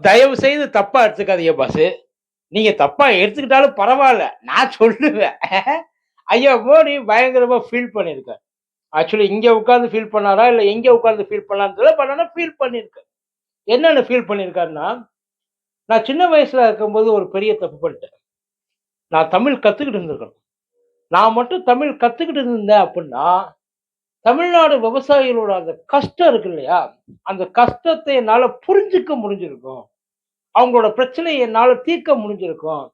தயவு செய்து தப்பா எடுத்துக்காதீங்க பாஸ் நீங்க தப்பா எடுத்துக்கிட்டாலும் பரவாயில்ல. நான் சொல்லுவேன். ஐயா மோடி பயங்கரமா ஃபீல் பண்ணியிருக்காரு. ஆக்சுவலி இங்க உட்காந்து ஃபீல் பண்ணாரா? இல்ல எங்க உட்காந்து ஃபீல் பண்ணான்னு பண்ணனா ஃபீல் பண்ணியிருக்காரு. என்னென்ன ஃபீல் பண்ணியிருக்காருன்னா நான் சின்ன வயசுல இருக்கும்போது ஒரு பெரிய தப்பு பண்ணிட்டேன். நான் தமிழ் கத்துக்கிட்டு இருந்திருக்கணும். நான் மட்டும் தமிழ் கத்துக்கிட்டு இருந்தேன் அப்படின்னா தமிழ்நாடு விவசாயிகளோட அந்த கஷ்டம் இருக்கு இல்லையா? அந்த கஷ்டத்தை என்னால் புரிஞ்சுக்க முடிஞ்சிருக்கும். அவங்களோட பிரச்சனையை என்னால் தீர்க்க முடிஞ்சிருக்கும்.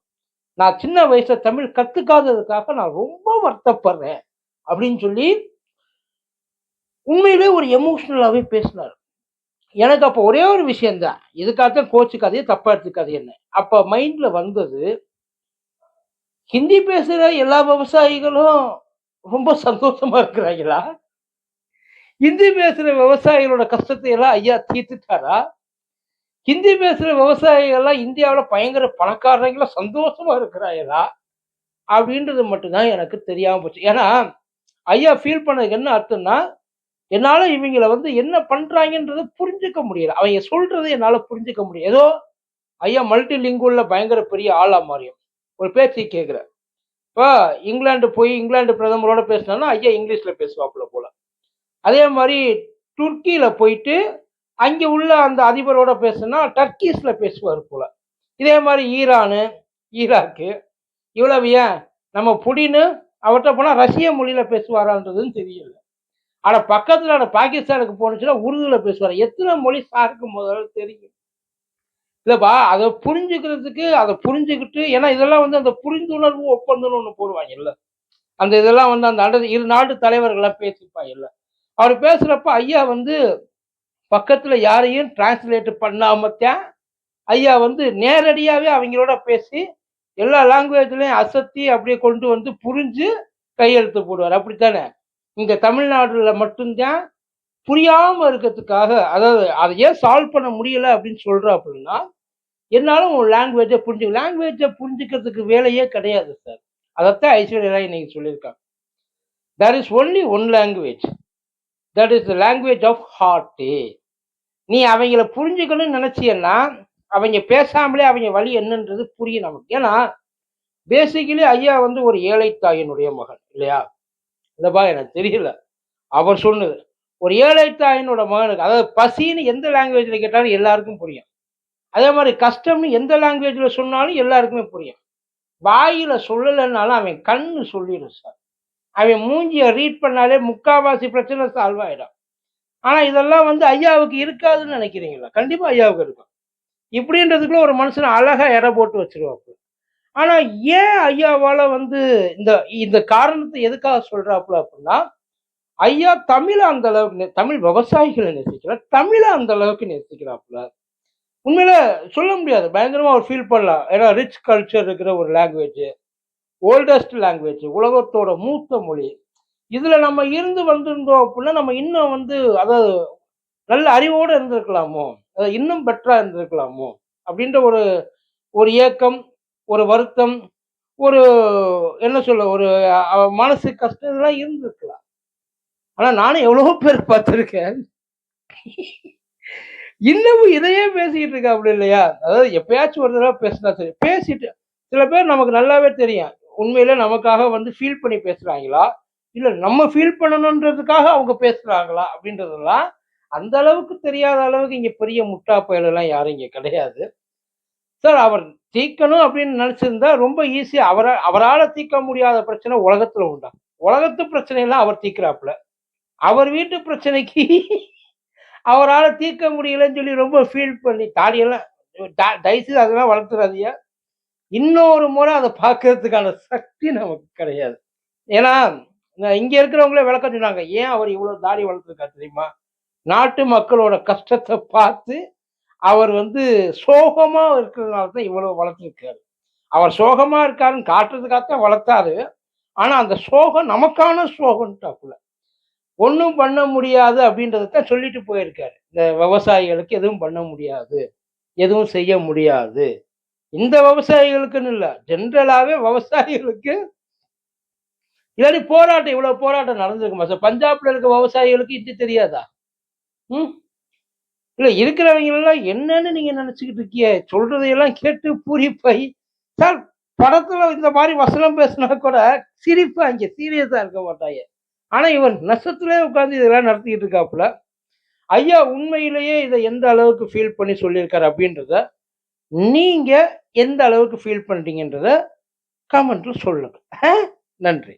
நான் சின்ன வயசுல தமிழ் கத்துக்காததுக்காக நான் ரொம்ப வருத்தப்படுறேன் அப்படின்னு சொல்லி உண்மையிலே ஒரு எமோஷ்னலாகவே பேசினார். எனக்கு அப்போ ஒரே ஒரு விஷயம்தான். இதுக்காகத்தான் கோச்சுக்காதே தப்பா எடுத்துக்காதே என்ன? அப்போ மைண்ட்ல வந்தது ஹிந்தி பேசுகிற எல்லா விவசாயிகளும் ரொம்ப சந்தோஷமா இருக்கிறாங்களா? ஹிந்தி பேசுகிற விவசாயிகளோட கஷ்டத்தை எல்லாம் ஐயா தீர்த்துட்டாரா? ஹிந்தி பேசுகிற விவசாயிகள்லாம் இந்தியாவில் பயங்கர பணக்காரங்களா சந்தோஷமா இருக்கிறாயா அப்படின்றது மட்டும்தான் எனக்கு தெரியாமல் போச்சு. ஏன்னா ஐயா ஃபீல் பண்ணதுக்கு என்ன அர்த்தம்னா என்னால இவங்கள வந்து என்ன பண்றாங்கன்றத புரிஞ்சுக்க முடியல. அவங்க சொல்றதை என்னால புரிஞ்சுக்க முடியும் ஏதோ ஐயா மல்டி லிங்குவல்ல பயங்கர பெரிய ஆளா மாறியும். ஒரு பேச்சு கேட்குறேன் இப்போ இங்கிலாந்து போய் இங்கிலாந்து பிரதமரோட பேசினா ஐயா இங்கிலீஷ்ல பேசுவாப்புல போல. அதே மாதிரி துர்க்கியில் போயிட்டு அங்கே உள்ள அந்த அதிபரோட பேசுனா டர்க்கீஸில் பேசுவார் போல. இதே மாதிரி ஈரானு ஈராக்கு இவ்வளவு ஏன்? நம்ம புடின்னு அவர்கிட்ட போனால் ரஷ்ய மொழியில பேசுவாரான்றதுன்னு தெரியல. ஆனால் பக்கத்தில் பாகிஸ்தானுக்கு போனுச்சுன்னா உருதுல பேசுவார். எத்தனை மொழி சாருக்கு முதல்ல தெரியும்? இல்லைப்பா அதை புரிஞ்சுக்கிறதுக்கு அதை புரிஞ்சுக்கிட்டு ஏன்னா இதெல்லாம் வந்து அந்த புரிந்துணர்வு ஒப்பந்தம்னு ஒன்று போடுவாங்க இல்லை அந்த இதெல்லாம் வந்து அந்த அண்ட இரு நாட்டு தலைவர்கள்லாம் பேசிப்பாங்க இல்லை அவர் பேசுகிறப்ப ஐயா வந்து பக்கத்தில் யாரையும் டிரான்ஸ்லேட் பண்ணாமத்தான் ஐயா வந்து நேரடியாகவே அவங்களோட பேசி எல்லா லாங்குவேஜ்லையும் அசத்தி அப்படியே கொண்டு வந்து புரிஞ்சு கையெழுத்து போடுவார். அப்படித்தானே? இந்த தமிழ்நாடுல மட்டும்தான் புரியாமல் இருக்கிறதுக்காக அதாவது அதை ஏன் சால்வ் பண்ண முடியல அப்படின்னு சொல்கிற அப்படின்னா என்னாலும் உன் லாங்குவேஜை புரிஞ்சு லாங்குவேஜை புரிஞ்சுக்கிறதுக்கு வேலையே கிடையாது சார் அதைத்தான் ஐஸ்வர்யா ராய் இன்னைக்கு சொல்லியிருக்காங்க there is only one language that is the language of heart நீ அவங்கள புரிஞ்சுக்கணும்னு நினச்சியன்னா அவங்க பேசாமலே அவங்க வழி என்னன்றது புரியும் நமக்கு. ஏன்னா பேசிக்கலி ஐயா வந்து ஒரு ஏழை தாயினுடைய மகன் இல்லையா? இல்லைப்பா எனக்கு தெரியல. அவர் சொன்னது ஒரு ஏழை தாயினோட மகனுக்கு அதாவது பசின்னு எந்த லாங்குவேஜ்ல கேட்டாலும் எல்லாருக்கும் புரியும். அதே மாதிரி கஷ்டம்னு எந்த லாங்குவேஜ்ல சொன்னாலும் எல்லாருக்குமே புரியும். வாயில சொல்லலைன்னாலும் அவன் கண்ணு சொல்லிடும் சார். அவன் மூஞ்சியை ரீட் பண்ணாலே முக்காவாசி பிரச்சனை சால்வ் ஆயிடும். ஆனால் இதெல்லாம் வந்து ஐயாவுக்கு இருக்காதுன்னு நினைக்கிறீங்களா? கண்டிப்பாக ஐயாவுக்கு இருக்கும். இப்படின்றதுக்குள்ள ஒரு மனுஷன் அழகாக எடை போட்டு வச்சிருவாப்புல. ஆனால் ஏன் ஐயாவால் வந்து இந்த இந்த காரணத்தை எதுக்காக சொல்கிறாப்புல அப்படின்னா ஐயா தமிழை அந்த அளவுக்கு தமிழ் விவசாயிகளை நேசிக்கிறார். தமிழை அந்த அளவுக்கு நேசிக்கிறாப்புல. உண்மையில சொல்ல முடியாது. பயங்கரமாக அவர் ஃபீல் பண்ணலாம். ஏன்னா ரிச் கல்ச்சர் இருக்கிற ஒரு லாங்குவேஜ் ஓல்டஸ்ட் லாங்குவேஜ் உலகத்தோட மூத்த மொழி. இதில் நம்ம இருந்து வந்திருந்தோம் அப்படின்னா நம்ம இன்னும் வந்து அதாவது நல்ல அறிவோடு இருந்திருக்கலாமோ? அதாவது இன்னும் பெட்டராக இருந்திருக்கலாமோ? அப்படின்ற ஒரு ஒரு ஏக்கம் ஒரு வருத்தம் ஒரு என்ன சொல்ல ஒரு மனசு கஷ்டம் இதெல்லாம் இருந்திருக்கலாம். ஆனால் நானும் எவ்வளோ பேர் பார்த்துருக்கேன். இன்னமும் இதையே பேசிக்கிட்டு இருக்கா அப்படி இல்லையா? அதாவது எப்பயாச்சும் ஒரு தடவை பேசினா சரி. பேசிட்டு சில பேர் நமக்கு நல்லாவே தெரியும். உண்மையில நமக்காக வந்து ஃபீல் பண்ணி பேசுறாங்களா? இல்ல நம்ம ஃபீல் பண்ணணுன்றதுக்காக அவங்க பேசுறாங்களா? அப்படின்றதெல்லாம் அந்த அளவுக்கு தெரியாத அளவுக்கு இங்க பெரிய முட்டா பயலெல்லாம் யாரும் இங்க கிடையாது. சார் அவர் தீர்க்கணும் அப்படின்னு நினைச்சிருந்தா ரொம்ப ஈஸி அவரா அவரால தீர்க்க முடியாத பிரச்சனை உலகத்துல உண்டா? உலகத்து பிரச்சனையெல்லாம் அவர் தீர்க்கிறாப்புல. அவர் வீட்டு பிரச்சனைக்கு அவரால் தீர்க்க முடியலன்னு சொல்லி ரொம்ப ஃபீல் பண்ணி தாடியெல்லாம் த- தயவுசெய்து அதெல்லாம் வளர்த்துறாதியா இன்னொரு முறை அதை பார்க்கறதுக்கான சக்தி நமக்கு கிடையாது. ஏன்னா இங்கே இங்க இருக்கிறவங்களே விளக்கம் சொன்னாங்க ஏன் அவர் இவ்வளவு தாடி வளர்த்துருக்காரு தெரியுமா? நாட்டு மக்களோட கஷ்டத்தை பார்த்து அவர் வந்து சோகமா இருக்கிறதுனால தான் இவ்வளவு வளர்த்துருக்காரு. அவர் சோகமா இருக்காருன்னு காட்டுறதுக்காகத்தான் வளர்த்தாரு. ஆனா அந்த சோகம் நமக்கான சோகம்ட்டாக்குள்ள ஒன்றும் பண்ண முடியாது அப்படின்றதான் சொல்லிட்டு போயிருக்காரு. இந்த விவசாயிகளுக்கு எதுவும் பண்ண முடியாது. எதுவும் செய்ய முடியாது. இந்த விவசாயிகளுக்குன்னு இல்லை. ஜென்ரலாவே விவசாயிகளுக்கு இல்லாட்டி போராட்டம் இவ்வளவு போராட்டம் நடந்திருக்குமா? சார் பஞ்சாப்ல இருக்க விவசாயிகளுக்கு இது தெரியாதா? ம்? இல்ல இருக்கிறவங்க எல்லாம் என்னன்னு நீங்க நினச்சிக்கிட்டு இருக்கிய சொல்றதையெல்லாம் கேட்டு பூரிப்பாய். சார் படத்துல இந்த மாதிரி வசனம் பேசினா கூட சிரிப்பாங்க சீரியஸா இருக்க மாட்டாங்க. ஆனா இவன் நெசத்திலே உட்கார்ந்து இதெல்லாம் நடத்திக்கிட்டு இருக்காப்புல. ஐயா உண்மையிலேயே இதை எந்த அளவுக்கு ஃபீல் பண்ணி சொல்லியிருக்காரு அப்படின்றத நீங்க எந்த அளவுக்கு ஃபீல் பண்ணுறீங்கன்றத கமெண்ட்டில் சொல்லுங்கள் நன்றி.